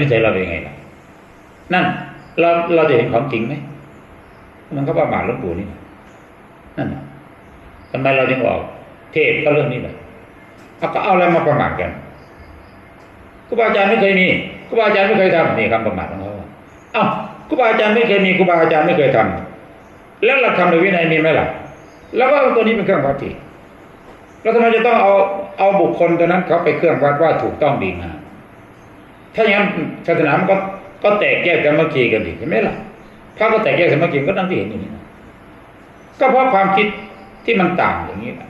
นิสัยเราเป็นยังไงล่ะนั่น เราเราจะเห็นของจริงไหมมันก็ประมาทหลวงปู่นี่นะนั่นนะทำไมเราถึงออก เทศก็เรื่องนี้แหละเอาก็เอาอะไรมาประมาทกันครูบาอาจารย์ไม่เคยมีครูบาอาจารย์ไม่เคยทำนี่คำประมาทของเขาเอ้าครูบาอาจารย์ไม่เคยมีครูบาอาจารย์ไม่เคยทำแล้วหลักธรรมในวินัยมีไหมล่ะ แล้วก็ตัวนี้เป็นเครื่องวัดอีกแล้วทำไมจะต้องเอาเอาบุคคลตัวนั้นเขาไปเครื่องวัดว่าถูกต้องดีงาม ถ้าอย่างนั้นศาสนามันก็ก็แตกแยกกันเมื่อกี้กันอีกใช่ไหมล่ะถ้าก็แตกแยกกันเมื่อกี้ก็ตั้งที่เห็นอยู่นี่ก็เพราะความคิดที่มันต่างอย่างนี้นะ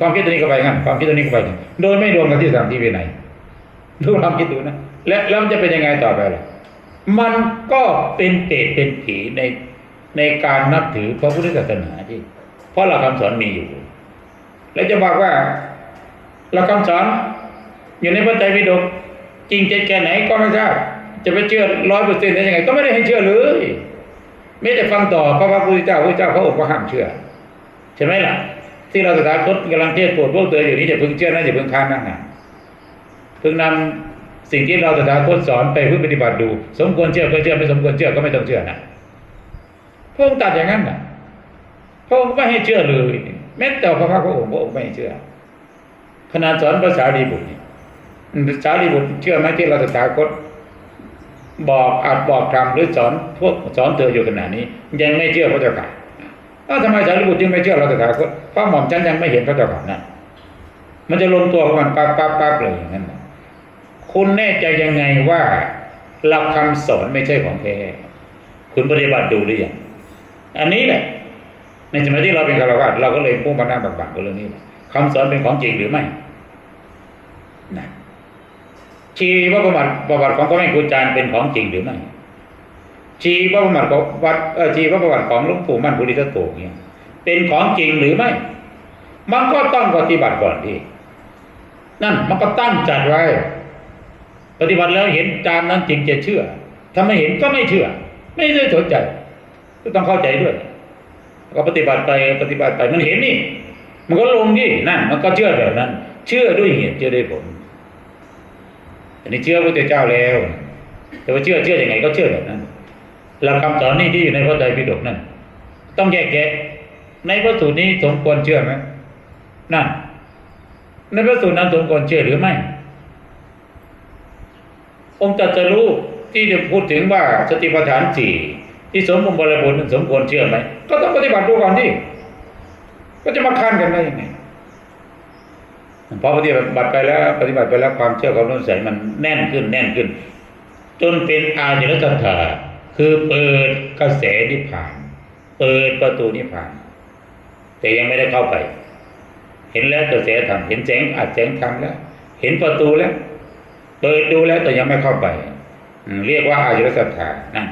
ความคิดตัวนี้ก็ไปงั้นความคิดตัวนี้ก็ไปโดยไม่รวมกันที่สามที่วินัยดูความคิดดูนะและแล้วมันจะเป็นยังไงต่อไปล่ะมันก็เป็นเปรตเป็นผีในในการนับถือพระพุทธศาสนาที่เพราะหลักคำสอนมีอยู่ แล้วจะบอกว่าหลักคำสอนอยู่ในพระไตรปิฎก จริงเท็จแค่ไหนก็ไม่ทราบจะไปเชื่อร้อยเปอร์เซ็นต์ได้ยังไง ก็ไม่ได้ให้เชื่อเลยไม่แต่ฟังต่อพระพุทธเจ้าพระเจ้าพระองค์ก็ห้ามเชื่อ ใช่ไหมล่ะ ที่เราสถาคตกำลังเทศโปรดพวกเธออยู่นี้อย่าเพิ่งเชื่อนะอย่าเพิ่งค้านนะนะเพิ่งนำสิ่งที่เราสถาคตสอนไปเพื่อปฏิบัติดู สมควรเชื่อก็เชื่อไม่สมควรเชื่อก็ไม่ต้องเชื่อนะพระองค์ตัดอย่างนั้นนะพระองค์ไม่ให้เชื่อเลยแม้แต่พระพักตร์พระองค์พระองค์ไม่ให้เชื่อขนาดสอนภาษาดีบุตร เนี่ยภาษาดีบุตรเชื่อไหมที่เราตถาคตบอกอาจบอกทำหรือสอนพวกสอนเธออยู่ขนาดนี้ ยังไม่เชื่อพระเจ้าค่ะอ้าวทำไมสารีบุตรจึงไม่เชื่อเราตถาคตเพราะหม่อมฉันยังไม่เห็นพระเจ้าค่ะนั่นมันจะลงตัวของมันปั๊บปั๊บปั๊บเลยอย่างนั้นคุณแน่ใจยังไงว่าหลักคำสอนไม่ใช่ของแท้คุณปฏิบัติดูหรือยังอันนี้แหละในสมัยที่เราเป็นคารวะเราก็เลยพุ่งมาหน้าบักๆกับเรื่องนี้คำสอนเป็นของจริงหรือไม่นะ ชีวประวัติประวัติของพระแม่ครูอาจารย์เป็นของจริงหรือไม่ชีวประวัติของวัดเอ่อชีวประวัติของหลวงปู่มั่นพุทธิสโตเนี่ยเป็นของจริงหรือไม่ มันก็ต้องปฏิบัติก่อนที่นั่นมันก็ตั้งจัดไว้ ปฏิบัติแล้วเห็นตามนั้นจริงจะเชื่อถ้าไม่เห็นก็ไม่เชื่อ ไม่ได้สนใจก็ต้องเข้าใจด้วย ก็ปฏิบัติไปปฏิบัติไปมันเห็นนี่ มันก็ลงที่นั่นมันก็เชื่อแบบนั้น เชื่อด้วยเหตุเชื่อด้วยผล อันนี้เชื่อพระพุทธเจ้าแล้ว แต่ว่าเชื่อเชื่อยังไงก็เชื่อแบบนั้นหลักคำสอนนี่ที่อยู่ในพระไตรปิฎกนั่นต้องแยกแยะในพระสูตรนี้สมควรเชื่อไหมนั่นในพระสูตรนั้นสมควรเชื่อหรือไม่ องค์ตรัสรู้ที่จะพูดถึงว่าสติปัฏฐานสี่ที่สมบูรณ์บริบูรณ์สมควรเชื่อไหมก็ต้องปฏิบัติดูก่อนที่ก็จะมาค้านกันได้ยังไง พอปฏิบัติไปแล้ว ปฏิบัติไปแล้วความเชื่อความรู้ใสมันแน่นขึ้นแน่นขึ้น จนเป็นอาญรสัทธาคือเปิดกระแสนิพพาน เปิดประตูนิพพาน แต่ยังไม่ได้เข้าไป เห็นแล้วกระแสธรรมเห็นแสงอาจแสงธรรมแล้ว เห็นประตูแล้ว เปิดดูแล้วแต่ยังไม่เข้าไป เรียกว่าอายุรศรัทธานั่น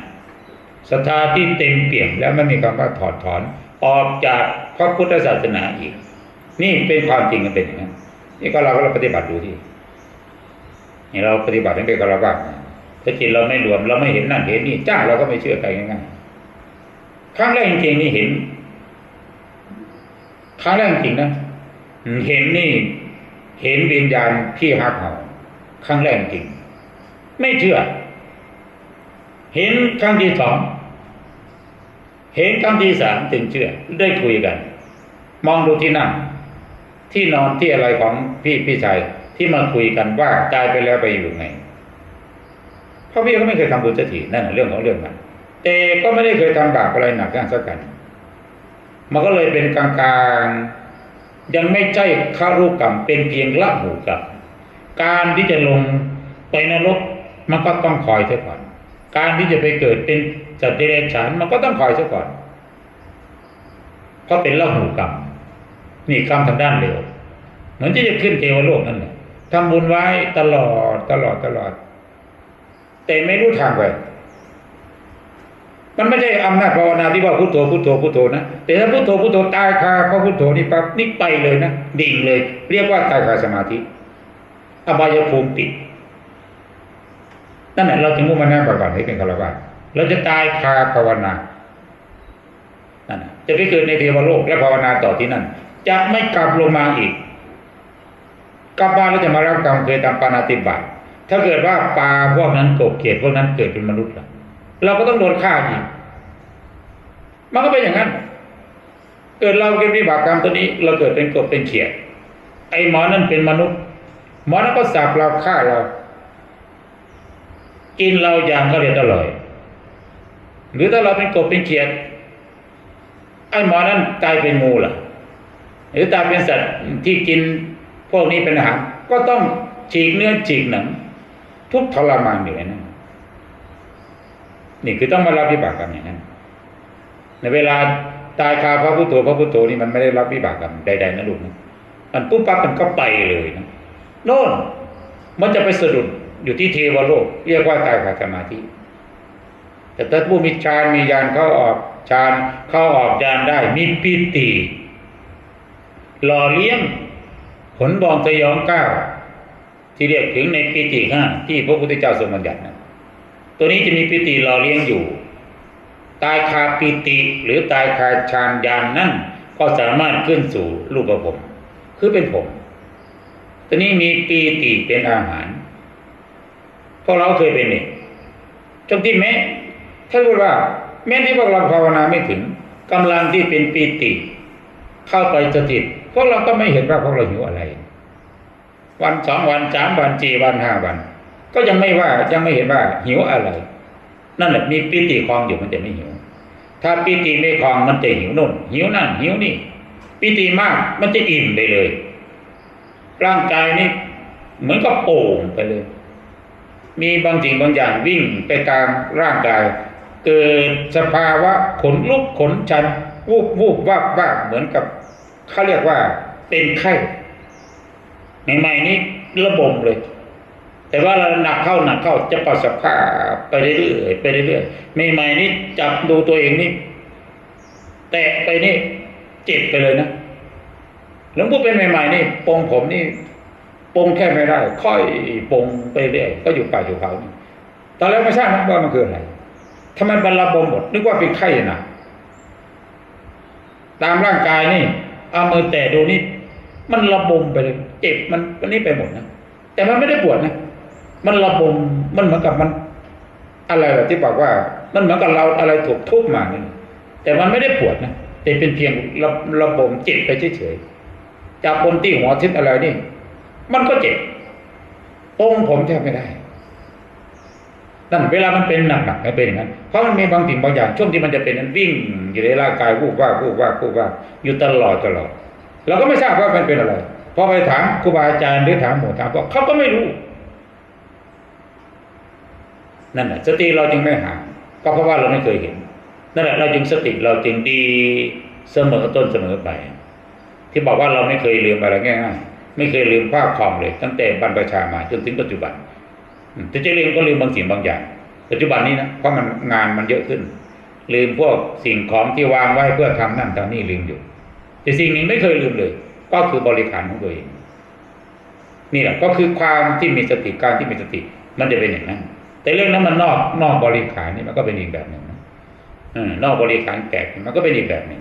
ศรัทธาที่เต็มเปี่ยมแล้วไม่มีคำว่าถอดถอน ออกจากพระพุทธศาสนาอีก นี่เป็นความจริงมันเป็นอย่างนั้น นี่ก็เราก็เราปฏิบัติดูที่นี่เราปฏิบัติให้เป็นกระบาดถ้าจิตเราไม่รวมเราไม่เห็นนั่นเห็นนี่จ้าเราก็ไม่เชื่อใครง่ายๆครั้งแรกจริงๆนี่เห็นครั้งแรกจริงนะเห็นนี่ เห็นวิญญาณพี่ฮักเห่าครั้งแรกจริง ไม่เชื่อ เห็นครั้งที่สองเห็นครั้งที่สามถึงเชื่อได้คุยกัน มองดูที่นั่ง ที่นอนที่อะไรของพี่พี่ชายที่มาคุยกันว่าตายไปแล้วไปอยู่ไงพราะพี่ก็ไม่เคยทำบุญสักทีนั่นเรื่องของเรื่องมันแต่ก็ไม่ได้เคยทำบาปอะไรหนักอย่าสักกันมันก็เลยเป็นกลางๆยังไม่ใช่ข้ารูปกรรมเป็นเพียงละหูกรรมการที่จะลงไปนรกมันก็ต้องคอยเสียก่อน การที่จะไปเกิดเป็นสัตว์เดรัจฉานมันก็ต้องคอยเสียก่อนเพราะเป็นละหูกรรม นี่กรรมทางด้านเร็วเหมือนที่จะขึ้นเทวโลกนั่นแหละทำบุญไว้ตลอดตลอดตลอด แต่ไม่รู้ทางไปมันไม่ใช่อำนาจภาวนาที่ว่าพุทโธพุทโธพุทโธนะแต่ถ้าพุทโธพุทโธตายคาพระพุทโธนี่ปั๊บนี่ไปเลยนะดิ่งเลย เรียกว่าตายคาสมาธิอบายภูมิติดนั่นแหละเราจึงมุ่งมั่นปฏิบัติให้เป็นฆราวาสเราจะตายคาภาวนานั่นจะไปเกิดในเทวโลกและภาวนาต่อที่นั่น จะไม่กลับลงมาอีก กลับมาแล้วจะมารับกรรมเคยทำปานาติบาตถ้าเกิดว่าปลาพวกนั้นกบเขียดพวกนั้นเกิดเป็นมนุษย์ละเราก็ต้องโดนฆ่าอีก มันก็เป็นอย่างนั้น เกิดเราเป็นวิบากกรรมตัวนี้ เราเกิดเป็นกบเป็นเขียด ไอ้หมอนั่นเป็นมนุษย์ หมอนั้นก็สับเราฆ่าเรา กินเราอย่างก็เรียดอร่อย หรือถ้าเราเป็นกบเป็นเขียดไอ้หมอนั้นกลายเป็นงูล่ะ หรือตายเป็นสัตว์ที่กินพวกนี้เป็นอาหารก็ต้องฉีกเนื้อฉีกหนัง ทุกทรมานอยู่ในนั้นนี่คือต้องมารับวิบากกรรมอย่างนั้นในเวลาตายคาพระพุทโธพระพุทโธนี่มันไม่ได้รับวิบากกรรมใดๆนะลูกนะมันปุ๊บปั๊บมันก็ไปเลยนะโน่นมันจะไปสะดุดอยู่ที่เทวโลก เรียกว่าตายคาสมาธิแต่ถ้าผู้มีฌานมียานเข้าออกฌานเข้าออกยานได้มีปิติ หล่อเลี้ยงผลบองสยองก้าวที่เรียกถึงในปิติห้าที่พระพุทธเจ้าทรงบัญญัตินะตัวนี้จะมีปิติหล่อเลี้ยงอยู่ ตายคาปิติหรือตายคาฌานยานนั่นก็สามารถขึ้นสู่รูปภพคือเป็นผม ตัวนี้มีปีติเป็นอาหารพวกเราเคยเป็นเนี่ยจนที่แม้ถ้าพูดว่า แม้ที่พวกเราภาวนาไม่ถึงกำลังที่เป็นปีติ เข้าไปสถิต พวกเราก็ไม่เห็นว่าพวกเราหิวอะไร วันสองวันสามวันสี่วันห้าวัน ก็ยังไม่ว่ายังไม่เห็นว่าหิวอะไร นั่นแหละมีปีติคลองอยู่มันจะไม่หิว ถ้าปีติไม่คลองมันจะหิวนู่น หิวนั่นหิวนี่ปีติมากมันจะอิ่มไปเลย ร่างกายนี่เหมือนกับโป่งไปเลย มีบางสิ่งบางอย่างวิ่งไปตามร่างกาย เกิดสภาวะขนลุกขนชันวูบวูบวาบวาบเหมือนกับ เขาเรียกว่าเป็นไข้ใหม่ๆนี้ระบมเลย แต่ว่าเราหนักเข้าหนักเข้าจะปรับสภาพไปเรื่อยๆไปเรื่อยๆใหม่ๆนี้จับดูตัวเองนี่แตะไปนี่เจ็บไปเลยนะหลวงพ่อเป็นใหม่ๆนี่ปงผมนี่ปงแค่ไม่ได้ ค่อยปงไปเรื่อยก็อยู่ป่าอยู่เขาตอนแรกไม่ทราบนะว่ามันคืออะไรทำไมบรรลบมหมดนึกว่าเป็นไข้นักตามร่างกายนี่ เอามือแตะดูนี่ มันระบมไปเลย เจ็บมันมันนี่ไปหมดนะแต่มันไม่ได้ปวดนะมันระบมมันเหมือนกับมัน อะไรแบบที่บอกว่า มันเหมือนกับเราอะไรถูกทุบมาเนี่ยแต่มันไม่ได้ปวดนะแต่เป็นเพียงระระบมเจ็บไปเฉยๆจากคนที่หัวทิศอะไรนี่ มันก็เจ็บปงผมแทบไม่ได้ นั่นเวลามันเป็นหนักๆมันเป็นอย่างนั้นเพราะมันมีบางสิ่งบางอย่างช่วงที่มันจะเป็นนั้นวิ่งอยู่ในร่างกายวูบว่าวูบว่าวูบว่าอยู่ตลอดตลอดเราก็ไม่ทราบว่ามันเป็นอะไรพอไปถามครูบาอาจารย์หรือถามหมู่ถามพวกเขาก็ไม่รู้ นั่นแหละสติเราจึงไม่หาก็เพราะว่าเราไม่เคยเห็นนั่นแหละเราจึงสติเราจึงดีเสมอต้นเสมอไป ที่บอกว่าเราไม่เคยลืมอะไรง่ายๆไม่เคยลืมภาพความเลย ตั้งแต่บรรพชามาจนถึงปัจจุบัน แต่จะลืมก็ลืมบางสิ่งบางอย่าง ปัจจุบันนี้นะเพราะมันงานมันเยอะขึ้น ลืมพวกสิ่งของที่วางไว้เพื่อทำนั่นทำนี่ลืมอยู่ แต่สิ่งหนึ่งไม่เคยลืมเลย ก็คือบริการของตัวเองนี่แหละก็คือความที่มีสติการที่มีสติมันจะเป็นอย่างนั้นแต่เรื่องนั้นมันนอกนอกบริการนี่มันก็เป็นอีกแบบหนึ่งนะนอกบริการแตกมันก็เป็นอีกแบบหนึ่ง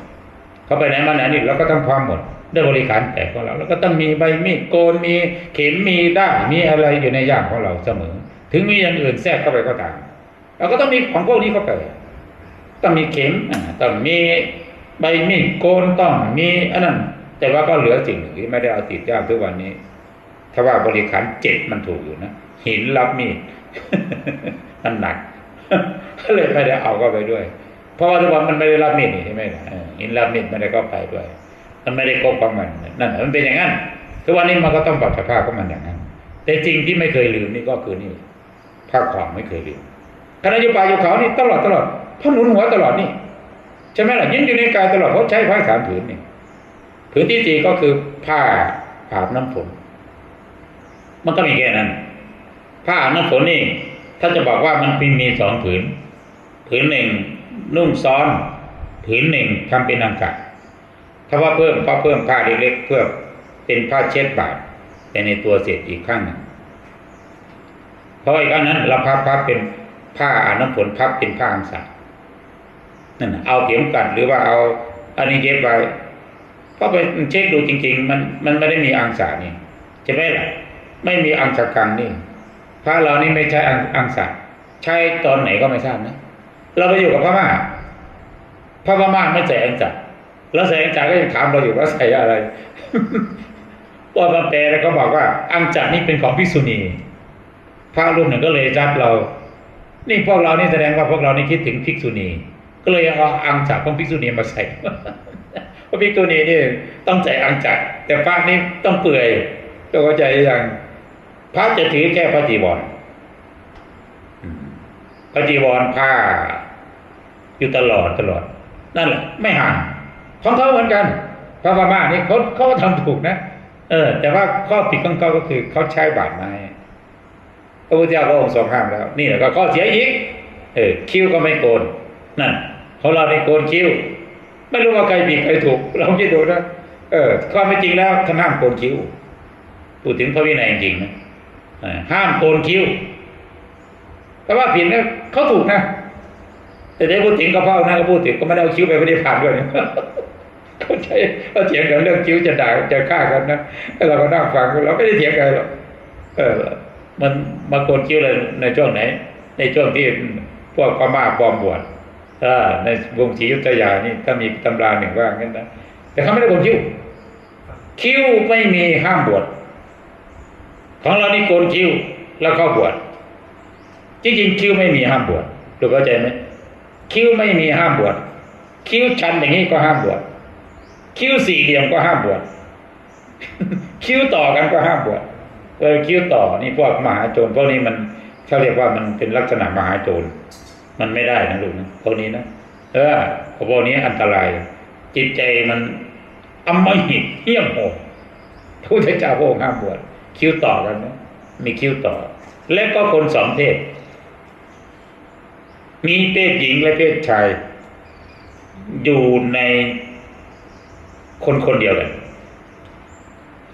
เขาไปไหนมาไหนนี่เราก็ต้องพร้อมหมดด้วยบริการแตกของเรา แล้วก็ต้องมีใบมีดโกนมีเข็มมีด้ามีอะไรอยู่ในย่างของเราเสมอ ถึงมีอย่างอื่นแทรกเข้าไปก็ตามเราก็ต้องมีของพวกนี้เข้าไป ต้องมีเข็มต้องมีใบมีดโกนต้องมีอันนั้น แต่ว่าก็เหลือสิ่งหนึ่งที่ไม่ได้เอาติดย่ามทุกวันนี้ ถ้าว่าบริการเจ็ดมันถูกอยู่นะหินรับมีดมันหนักก็เลยไม่ได้เอาเข้าไปด้วย เพราะว่าทุกวันมันไม่ได้รับมีดนี่ใช่ไหมล่ะหินรับมีดไม่ได้เข้าไปด้วย มันไม่ได้คบของมันนั่นมันเป็นอย่างนั้นทุกวันนี้มันก็ต้องปรับสภาพของมันอย่างนั้น แต่จริงที่ไม่เคยลืมนี่ก็คือนี่ ภาคความไม่เคยลืมขณะอยู่ป่าอยู่เขานี่ตลอดตลอดพราะหนุนหัวตลอดนี่ใช่ไหมล่ะยิ่งอยู่ในกายตลอดเพราะใช้ผ้าสามผืนนี่ผืนที่สี่ก็คือผ้าอาบน้ำฝน มันก็มีแค่นั้น ผ้าอาบน้ำฝนนี่ถ้าจะบอกว่ามันมีมีสองผืน ผืนหนึ่งนุ่งซ้อน ผืนหนึ่งทำเป็นอังกะถ้าว่าเพิ่มก็เพิ่มผ้าเล็กๆเพื่อเป็นผ้าเช็ดบาดแต่ในตัวเศษอีกข้างหนึ่ง เพราะอีกอันนั้นเราพับพับเป็นผ้าอาน้ำฝนพับเป็นผ้าอังสะนั่นเอาเข็มกัดหรือว่าเอาอันนี้เย็บไว้พอไปเช็คดูจริง ๆ มันมันไม่ได้มีอังสานี่ใช่ไหมล่ะไม่มีอังสกังนี่พระเรานี่ไม่ใช่อังสะใช้ตอนไหนก็ไม่ทราบนะเราไปอยู่กับพม่าพระพม่าไม่ใส่อังสะแล้วใส่อังสะก็ยังถามเราอยู่ว่าใส่อะไรว่ามาแปลแล้วก็บอกว่าอังจันี่เป็นของภิษุณี พระรูปหนึ่งก็เลยจับเรา นี่พวกเรานี่แสดงว่าพวกเรานี่คิดถึงภิกษุณี ก็เลยเอาอังจักของภิกษุณีมาใส่เพราะภิกษุณีนี่ต้องใส่อังจักแต่พระนี่ต้องเปื่อยต้องเข้าใจอย่างพระจะถือแค่พระจีวรพระจีวรผ้าอยู่ตลอดตลอด นั่นแหละ ไม่ห่างของเขาเหมือนกันพระพม่านี่เขาเขาทำถูกนะเออ แต่ว่าข้อผิดของเขาก็คือเขาใช้บาดไม้ พระพุทธเจ้าก็องค์ทรงห้ามแล้ว นี่แหละก็ข้อเสียอีก เออคิ้วก็ไม่โกนนั่นของเราในโกนคิ้ว ไม่รู้ว่าใครผิดใครถูกเราคิดดูนะเออความเป็นจริงแล้วท่านห้ามโกนคิ้วพูดถึงพระวินัยจริงนะห้ามโกนคิ้วแต่ว่าผิดนะเขาถูกนะแต่ได้พูดถึงกระเพรานะก็พูดถึงก็ไม่ได้เอาคิ้วไปไม่ได้ผ่านด้วยนะเขาใช้เขาเถียงกันเรื่องคิ้วจะด่าจะฆ่ากันนะเราก็นั่งฟังเราไม่ได้เถียงกันหรอกเออ มันมาโกนคิ้วเลยในช่วงไหน ในช่วงที่พวกพม่าปลอมบวชอ่าในวงศรียุทธยานี่ถ้ามีตำราหนึ่งว่างั้นนะแต่เขาไม่ได้โกนคิ้ว คิ้วไม่มีห้ามบวชของเรานี่โกนคิ้วแล้วเข้าบวชจริงๆคิ้วไม่มีห้ามบวชถูกเข้าใจไหมคิ้วไม่มีห้ามบวชคิ้วชันอย่างนี้ก็ห้ามบวชคิ้วสี่เหลี่ยมก็ห้ามบวชคิ้วต่อกันก็ห้ามบวช เออคิ้วต่อนี่พวกมหาโจรพวกนี้มันเขาเรียกว่ามันเป็นลักษณะมหาโจรมันไม่ได้นะลูกนะพวกนี้นะเออพวกนี้อันตราย จิตใจมันอมหิตเหี้ยมโหดพระพุทธเจ้าพระองค์ห้ามบวชคิ้วต่อกันนะมีคิ้วต่อ และก็คนสองเพศ มีเพศหญิงและเพศชาย อยู่ในคนคนเดียวกัน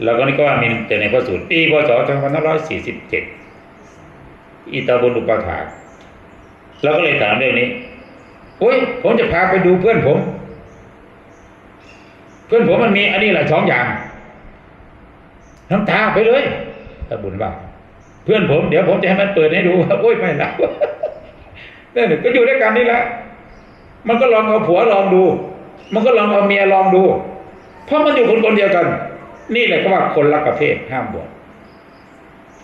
แล้วก็นี่ก็ว่ามีแต่ในพระสูตรปีพศ2547อิตาบุญอุปถาเราก็เลยถามเรื่องนี้โอ้ยผมจะพาไปดูเพื่อนผม เพื่อนผมมันมีอันนี้แหละสองอย่าง น้ำตาไปเลยตาบุญว่าเพื่อนผมเดี๋ยวผมจะให้มันเปิดให้ดูโอ้ยไม่ละนั่นน่ะก็อยู่ด้วยกันนี่แหละมันก็ลองเอาผัวลองดู มันก็ลองเอาเมียลองดู เพราะมันอยู่คนคนเดียวกัน นี่แหละก็ว่าคนรักประเภทห้ามบวช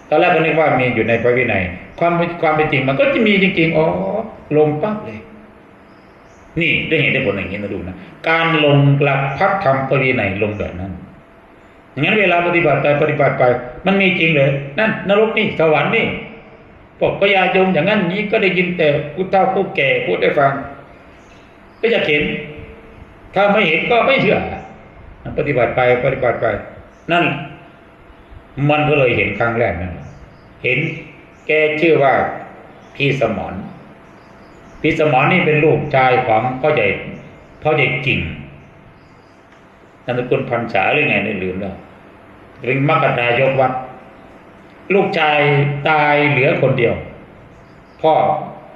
ตอนแรกก็นึกว่ามีอยู่ในพระวินัย ความความเป็นจริงมันก็จะมีจริงๆอ๋อลงปั๊บเลย นี่ได้เห็นได้ผลอย่างนี้นะดูนะการลงหลักพัฒธรรมพระวินัยลงแบบนั้นงั้นเวลาปฏิบัติไปปฏิบัติไป มันมีจริงเลยนั่นนรกนี่สวรรค์นี่พวกพญาโยมอย่างนั้นนี้ก็ได้ยินแต่ผู้เฒ่าผู้แก่พูดได้ฟัง ก็จะเห็น ถ้าไม่เห็นก็ไม่เชื่อ ปฏิบัติไปปฏิบัติไป นั่น มันก็เลยเห็นครั้งแรกนั่นเห็นแกชื่อว่าพี่สมรพี่สมรนี่เป็นลูกชายของพ่อใหญ่พ่อใหญ่กิ่งนามสกุลพันษาหรือไงนี่ลืมแล้วเป็นมกตายกวัด ลูกชายตายเหลือคนเดียว พ่อ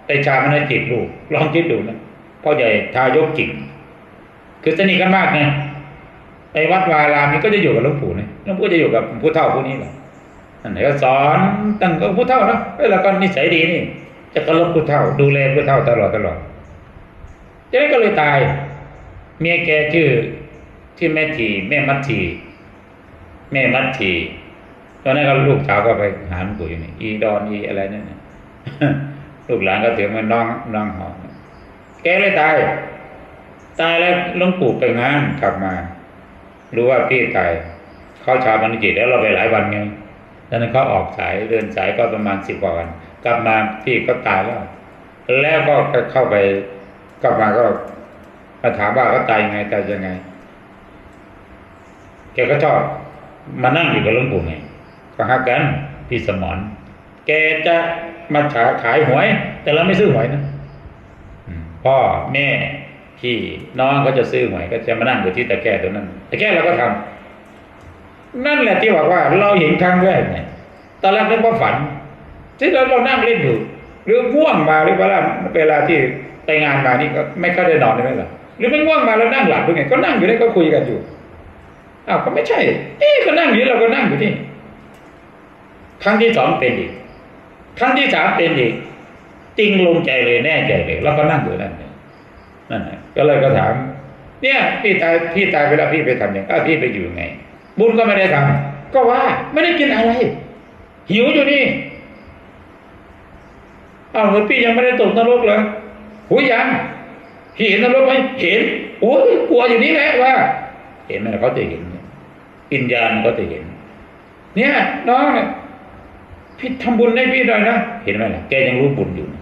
ได้ชามนจิตลูกลองคิดดูนะพ่อใหญ่ทายกกิ่ง คือสนิทกันมากไง ไปวัดวารามนี่ก็จะอยู่กับหลวงปู่นี่หลวงปู่จะอยู่กับผู้เฒ่าผู้นี้แหละนั่นไหนก็สอนตั้งก็ผู้เฒ่านะแล้วก็นิสัยดีนี่ จะเคารพผู้เฒ่า ดูแลผู้เฒ่าตลอดตลอดจากนั้นก็เลยตาย เมียแกชื่อชื่แม่ทีแม่มัททีแม่มัททีตอนนั้นก็ลูกสาวก็ไปหาหลวงปู่อยู่นี่อีดอนอีอะไรนั่นนะลูกหลานก็ถือมันน้องน้องหอมแกเลยตาย ตายแล้วหลวงปู่ไปงานกลับมา รู้ว่าพี่ตายเข้าชาบันกิจแล้วเราไปหลายวันไงแล้วนั้นเขาออกสายเดินสายก็ประมาณสิบกว่าวัน กลับมาพี่ก็ตายแล้ว แล้วก็เข้าไปกลับมาก็มาถามว่าเขาตายยังไงตายยังไง แกก็ชอบมานั่งอยู่กับหลวงปู่ไงก็ฮักกันพี่สมรแกจะมาขายขายหวย แต่เราไม่ซื้อหวยนะพ่อแม่ พี่น้องก็จะซื้อหวยก็จะมานั่งอยู่ที่ตะแกรงตรงนั้นตะแกรงเราก็ทำนั่นแหละที่บอกว่าเราเห็นครั้งแรกเนี่ยตอนแรกนึกว่าฝัน ที่เราเรานั่งเล่นอยู่หรือง่วงมาหรือเวลาเวลาที่ไปงานมานี่ก็ไม่ค่อยได้นอนได้ไหมล่ะหรือไม่ง่วงมาแล้วนั่งหลับหรือไงก็นั่งอยู่นี่ก็คุยกันอยู่อ้าวก็ไม่ใช่ เอ๊ะก็นั่งอยู่เราก็นั่งอยู่นี่ครั้งที่สองเป็นอีกครั้งที่สามเป็นอีกจริงลงใจเลยแน่ใจเลย แล้วก็นั่งอยู่นั่น ก็เลยก็ถาม เนี่ยพี่ตายพี่ตายไปแล้วพี่ไปทำอย่างอ้าพี่ไปอยู่ไง บุญก็ไม่ได้ทำก็ว่าไม่ได้กินอะไร หิวอยู่นี่อ้าวเหมือนพี่ยังไม่ได้ตกนรกเลยหูยังเห็นนรกไหมเห็นโอ้ยกลัวอยู่นี่แหละว่า เห็นไหมเขาจะเห็นวิญญาณก็จะเห็น เนี่ยน้องเนี่ยพี่ทำบุญให้พี่หน่อยนะเห็นไหมล่ะแกยังรู้บุญอยู่นะ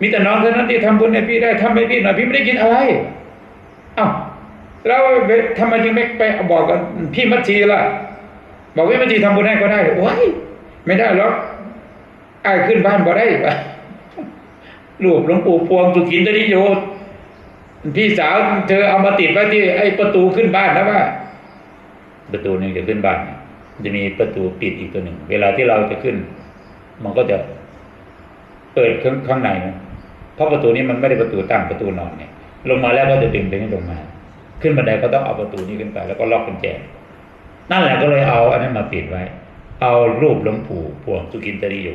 มีแต่น้องเท่านั้นที่ทำบุญให้พี่ได้ทำให้พี่หน่อยพี่ไม่ได้กินอะไรอ้าวแล้วทำไมจึงไม่ไปบอกกับพี่มัชชีล่ะ บอกว่ามัชชีทำบุญให้ก็ได้โอ้ยไม่ได้หรอกไอ้ายขึ้นบ้านบ่ได้ปะลูกหลวงปู่พวงสุขินทริโยพี่สาวเธอเอามาติดไว้ที่ไอ้ประตูขึ้นบ้านนะว่า ประตูนึงจะขึ้นบ้านมันจะมีประตูปิดอีกตัวหนึ่ง เวลาที่เราจะขึ้น มันก็จะเปิดข้างข้างในนะ เพราะประตูนี้มันไม่ได้ประตูตั้งประตูนอนเนี่ยลงมาแล้วก็จะดึงไปให้ลงมา ขึ้นบันไดก็ต้องเอาประตูนี้ขึ้นไป แล้วก็ล็อกกุญแจนั่นแหละก็เลยเอาอันนั้นมาปิดไว้ เอารูปหลวงปู่พวงสุกินตริโย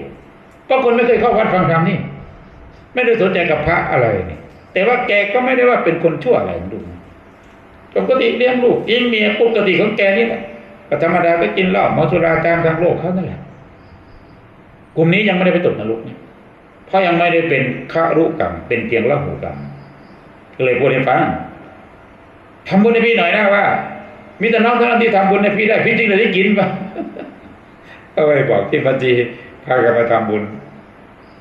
ก็คนไม่เคยเข้าวัดฟังธรรมนี่ ไม่ได้สนใจกับพระอะไรนี่แต่ว่าแกก็ไม่ได้ว่าเป็นคนชั่วอะไรดูปกติเลี้ยงลูกเลี้ยงเมียปกติของแกนี่แหละธรรมดาก็กินเหล้าเมาสุราตามทางโลกเขานั่นแหละกลุ่มนี้ยังไม่ได้ไปตกนรกเนี่ย เพราะยังไม่ได้เป็นฆารุกรรม เป็นเพียงละหูกรรมก็เลยพูดให้ฟังทำบุญให้พี่หน่อยนะว่า มีแต่น้องเท่านั้นที่ทำบุญให้พี่ได้พี่จริงเลยได้กินปะก็ไปบอกที่บัญชีพากันมาทำบุญ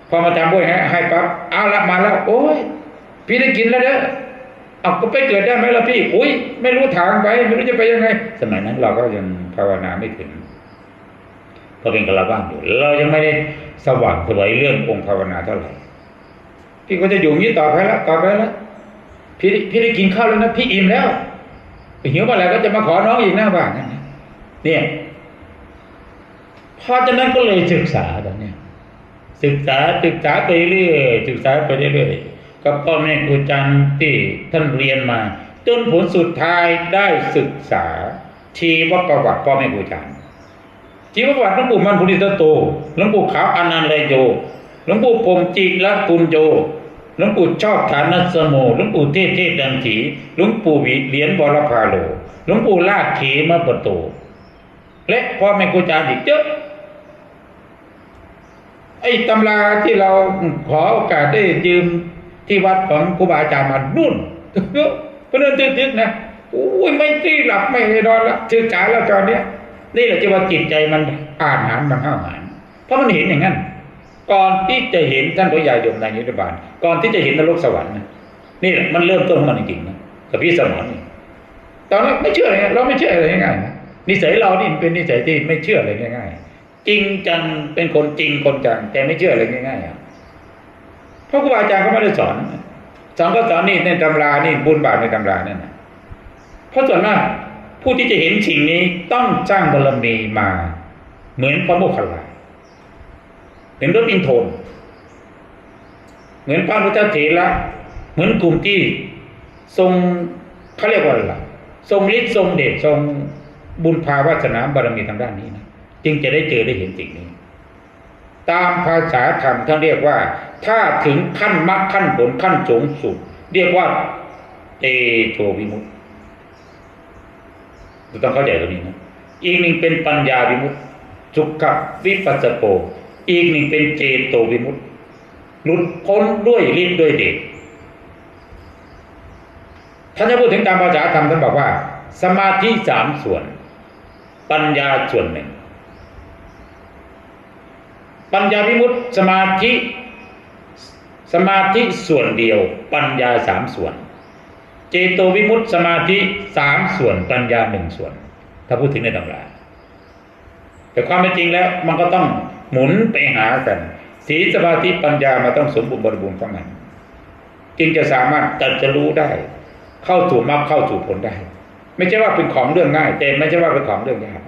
พอมาทำบุญให้ให้ปั๊บเอาละมาแล้ว โอ้ยพี่ได้กินแล้วเด้อเอาก็ไปเกิดได้ไหมล่ะพี่ อุ้ยไม่รู้ทางไป ไม่รู้จะไปยังไง สมัยนั้นเราก็ยังภาวนาไม่ถึง ก็เป็นกระบ้างอยู่ เรายังไม่ได้สว่างสวยเรื่ององค์ภาวนาเท่าไหร่พี่ก็จะอยู่อย่างนี้ต่อไปแล้วต่อไปแล้วพี่พี่ได้กินข้าวแล้วนะพี่อิ่มแล้วหิวมื่อไหร่ก็จะมาขอน้องอีกหน้าบ้านนั่นเนี่ยเพราะฉะนั้นก็เลยศึกษาตอนนี้ศึกษาศึกษาไปเรื่อยศึกษาไปเรื่อยกับพ่อแม่ครูอาจารย์ที่ท่านเรียนมา จนผลสุดท้ายได้ศึกษาชีวประวัติพ่อแม่ครูอาจารย์ ชีวประวัติหลวงปู่มันพุทธิตโตหลวงปู่ขาวอนันต์เลโยหลวงปู่พรมจิละกุลโยหลวงปู่ชอบฐานัสโมหลวงปู่เทศเทศดันถีหลวงปู่วิเหรียญวรพาโลหลวงปู่ลาดเขมปโตและพ่อแม่ครูอาจารย์อีกเยอะไอ้ตำราที่เราขอโอกาสได้ยืมที่วัดของครูบาอาจารย์มานุ่นก็เดินตึกๆนะโอ้ยไม่ที่หลับไม่ได้นอนละศึกษาแล้วตอนเนี้ย นี่แหละที่ว่าจิตใจมันอ่านหานมันห้าวหานเพราะมันเห็นอย่างนั้น ก่อนที่จะเห็นท่านพระยายมในยนิรบาลก่อนที่จะเห็นนรกสวรรค์นะนี่แหละมันเริ่มต้นของมันจริงๆนะกับพี่สมรนี่ตอนนั้นไม่เชื่อไรเงี้ยเราไม่เชื่ออะไรง่ายๆนะนิสัยเรานี่เป็นนิสัยที่ไม่เชื่ออะไรง่ายๆจริงจังเป็นคนจริงคนจังแต่ไม่เชื่ออะไรง่ายๆอะเพราะครูบาอาจารย์เขาไม่ได้สอนสอนก็สอนนี่ในตำรานี่บุญบาปในตำรานั่นนะเพราะส่วนมาก ผู้ที่จะเห็นสิ่งนี้ต้องสร้างบารมีมา เหมือนพระโมคคัลลาเห็นรถอินโทนเหมือนพระพุทธเถระเหมือนกลุ่มที่ทรงเขาเรียกว่าอะไรทรงฤทธิ์ทรงเดชทรงบุญภาวาสนาบารมีทางด้านนี้นะจึงจะได้เจอได้เห็นสิ่งนี้ ตามภาษาธรรมท่านเรียกว่า ถ้าถึงขั้นมรรคขั้นผลขั้นสูงสุด เรียกว่าเตโชวิมุตติ เราต้องเข้าใจตรงนี้นะอีกหนึ่งเป็นปัญญาวิมุตติสุขวิปัสสโกอีกหนึ่งเป็นเจโตวิมุตติหลุดพ้นด้วยฤทธิ์ด้วยเดชท่านจะพูดถึงตามภาษาธรรมท่านบอกว่า สมาธิสามส่วน ปัญญาส่วนหนึ่ง ปัญญาวิมุตติสมาธิ สมาธิส่วนเดียว ปัญญาสามส่วน เจโตวิมุตติสมาธิสามส่วนปัญญาหนึ่งส่วน ถ้าพูดถึงในตำราแต่ความเป็นจริงแล้วมันก็ต้องหมุนไปหากันสีลสมาธิปัญญามาต้องสมบูรณ์บริบูรณ์เทั้งนั้นจึงจะสามารถตัดจะรู้ได้ เข้าสู่มรรคเข้าสู่ผลได้ ไม่ใช่ว่าเป็นของเรื่องง่ายแต่ไม่ใช่ว่าเป็นของเรื่องยาก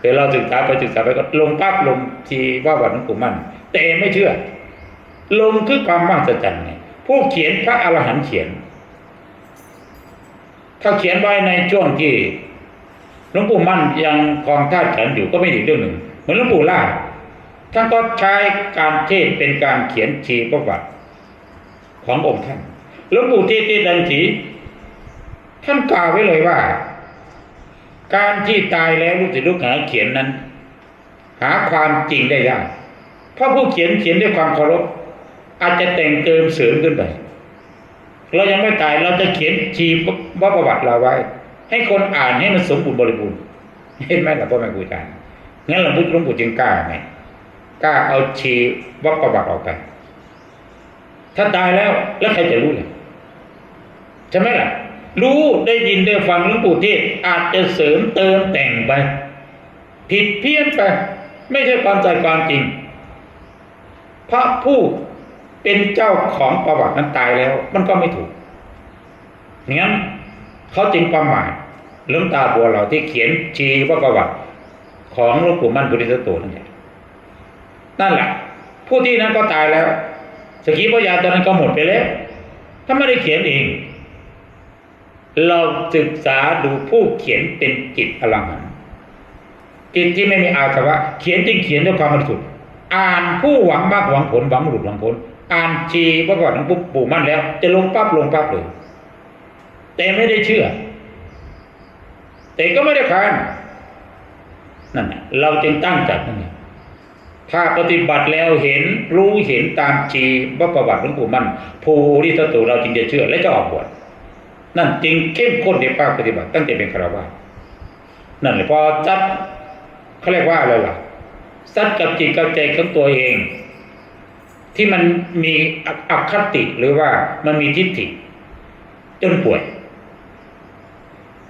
เดี๋ยวเราศึกษาไปศึกษาไปก็ลงปั๊บลงทีว่าวัดหลวงปู่มั่นแต่ไม่เชื่อ ลงคือความมหัศจรรย์ไงผู้เขียนพระอรหันต์เขียน ถ้าเขียนไว้ในช่วงที่หลวงปู่มั่นยังครองท่าตุฉันอยู่ก็ไม่อีกเรื่องหนึ่ง เหมือนหลวงปู่ล่าท่านก็ใช้การเทศเป็นการเขียนชีประวัติขององค์ท่านหลวงปู่เทศเทศดันถีท่านกล่าวไว้เลยว่า การที่ตายแล้วลูกศิษย์ลูกหาเขียนนั้น หาความจริงได้ยากเพราะผู้เขียนเขียนด้วยความเคารพอาจจะแต่งเติมเสริมขึ้นไปเรายังไม่ตายเราจะเขียนชี ว่าประวัติเราไว้ ให้คนอ่านให้มันสมบูรณ์บริบูรณ์เห็นไหมล่ะพ่อแม่ครูอาจารย์งั้นหลวงปู่หลวงปู่จึงกล้าไงกล้าเอาชีวประวัติออกไป ถ้าตายแล้วแล้วใครจะรู้เลยใช่ไหมล่ะ รู้ได้ยินได้ฟังหลวงปู่เทศน์อาจจะเสริมเติมแต่งไป ผิดเพี้ยนไป ไม่ใช่ความใจความจริง พระผู้เป็นเจ้าของประวัตินั้นตายแล้ว มันก็ไม่ถูกงั้น เขาจึงความหมายหลวงตาบัวเราที่เขียนชีวประวัติ ของหลวงปู่มั่นบุริสโตนั่นแหละนั่นแหละผู้ที่นั้นก็ตายแล้ว สกีพยานตอนนั้นก็หมดไปแล้ว ถ้าไม่ได้เขียนเอง เราศึกษาดูผู้เขียนเป็นจิตอลังหันต์จิตที่ไม่มีอาสวะเขียนจริงเขียนด้วยความบริสุทธิ์อ่านผู้หวังมากหวังผลหวังหลุดหวังผล อ่านชีประวัติของปู่มั่นแล้ว จะลงปั๊บลงปั๊บเลย แต่ไม่ได้เชื่อ แต่ก็ไม่ได้คานนั่นแหละเราจึงตั้งจัดนั่นเองถ้าปฏิบัติแล้วเห็นรู้เห็นตามชีวประวัติของปู่มั่นภูริทัตโตเราจึงจะเชื่อและจะออกบวชนั่นจริงเข้มข้นในภาคปฏิบัติตั้งแต่เป็นคารวะนั่นแหละพอจัดเขาเรียกว่าอะไรล่ะซัดกับจิตกับใจของตัวเอง ที่มันมีอคติหรือว่ามันมีทิฏฐิจนป่วย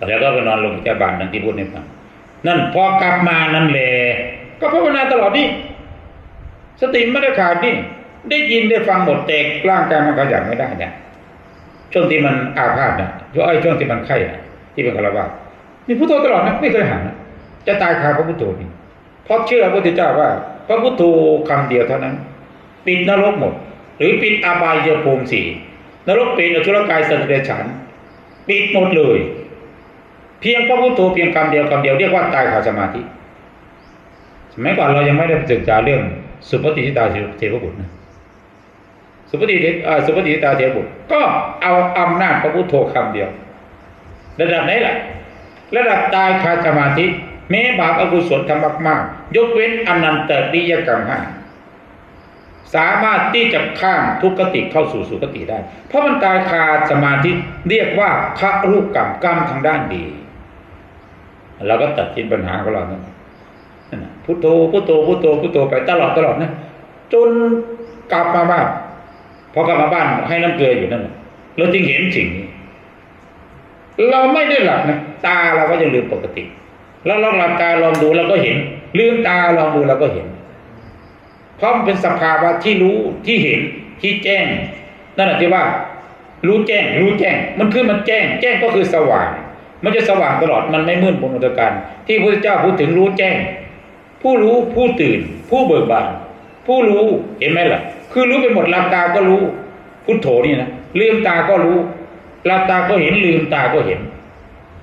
แล้วก็ไปนอนโรงพยาบาลดังที่พูดให้ฟังนั่นพอกลับมานั่นแหละก็ภาวนาตลอดนี่สติไม่ได้ขาดนี่ได้ยินได้ฟังหมดแต่ร่างกายมันขยับไม่ได้เนี่ยช่วงที่มันอาพาธนะช่วงไอ้ช่วงที่มันไข้นะที่เป็นคารวะนี่พุทโธตลอดนะไม่เคยห่างนะจะตายคาพระพุทโธนี่เพราะเชื่อพระพุทธเจ้าว่า พระพุทโธคำเดียวเท่านั้น ปิดนรกหมด หรือปิดอาบายเยภูมิสี่นรกป็นอสุรกายสัตว์เดรัจฉานปิดหมดเลย เพียงพระพุทโธเพียงคำเดียวคำเดียวเรียกว่าตายขาดสมาธิสมัยก่อนเรายังไม่ได้ศึกษาเรื่องสุปฏิทิตาเทวบุตรนะสุปฏิทิสุปฏิทิตาเทวบุตร ก็เอาอำนาจพระพุทโธคำเดียว ระดับไหนล่ะ ระดับตายขาดสมาธิแม้บาปอกุศลทำมากๆ ยกเว้นอนันตริยกรรมห้าสามารถที่จะข้ามทุกขติเข้าสู่สุคติได้ เพราะมันตายคาสมาธิเรียกว่าครูปกรรมกรรมทางด้านดี เราก็ตัดสินปัญหาของเรานะพุทโธพุทโธพุทโธพุทโธไปตลอดตลอดนะจนกลับมาบ้านพอกลับมาบ้านให้น้ำเกลืออยู่นั่นเราจึงเห็นสิ่งนี้เราไม่ได้หลับนะตาเราก็ยังลืมปกติ แล้วลองหลับตาลองดูเราก็เห็น ลืมตาลองดูเราก็เห็น เพราะมันเป็นสภาวะที่รู้ที่เห็นที่แจ้งนั่นแหละที่ว่า รู้แจ้ง รู้แจ้ง มันคือมันแจ้ง แจ้งก็คือสว่าง มันจะสว่างตลอดมันไม่มืดบนอุตการ ที่พระเจ้าพูดถึงรู้แจ้ง ผู้รู้ผู้ตื่น ผู้เบิกบานผู้รู้เห็นไหมล่ะ คือรู้ไปหมดหลับตาก็รู้ พุทโธนี่นะลืมตาก็รู้หลับตาก็เห็นลืมตาก็เห็น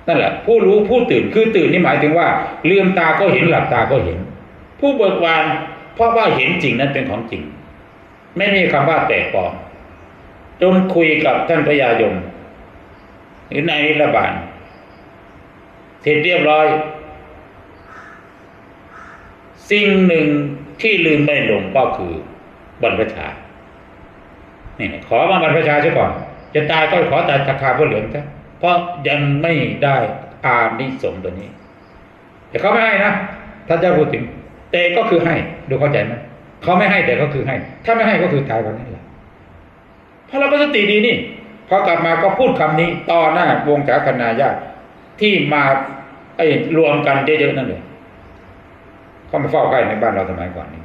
นั่นแหละ ผู้รู้ผู้ตื่นคือตื่นนี่หมายถึงว่าลืมตาก็เห็นหลับตาก็เห็น ผู้เบิกบานเพราะว่าเห็นจริงนั้นเป็นของจริง ไม่มีคำว่าแปลกปลอมจนคุยกับท่านพญายมหรือนายนิรบาล สร็จเรียบร้อย สิ่งหนึ่งที่ลืมไม่ลงก็คือบรรพชานี่ขอมาบรรพชาซะก่อน จะตายก็ขอตายตะคาพระเหลืองซะเพราะยังไม่ได้อานิสงส์ตัวนี้ แต่เขาไม่ให้นะท่านเจ้าพูดถึงแต่ก็คือให้ ดูเข้าใจไหมเขาไม่ให้แต่ก็คือให้ ถ้าไม่ให้ก็คือตายวันนี้แหละเพราะเราก็สติดีนี่พอกลับมาก็พูดคำนี้ต่อหน้าวงสาคนาญาติที่มา ไอ้รวมกันเยอะๆนั่นเลยเข้ามาเฝ้าใกล้ในบ้านเราสมัยก่อนนี้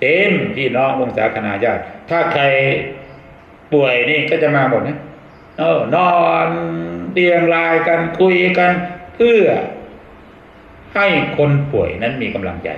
เต็มพี่น้องวงศาคณาญาติ ถ้าใครป่วยนี่ก็จะมาหมดนะเออนอนเตียงรายกันคุยกัน เพื่อให้คนป่วยนั้นมีกำลังใจ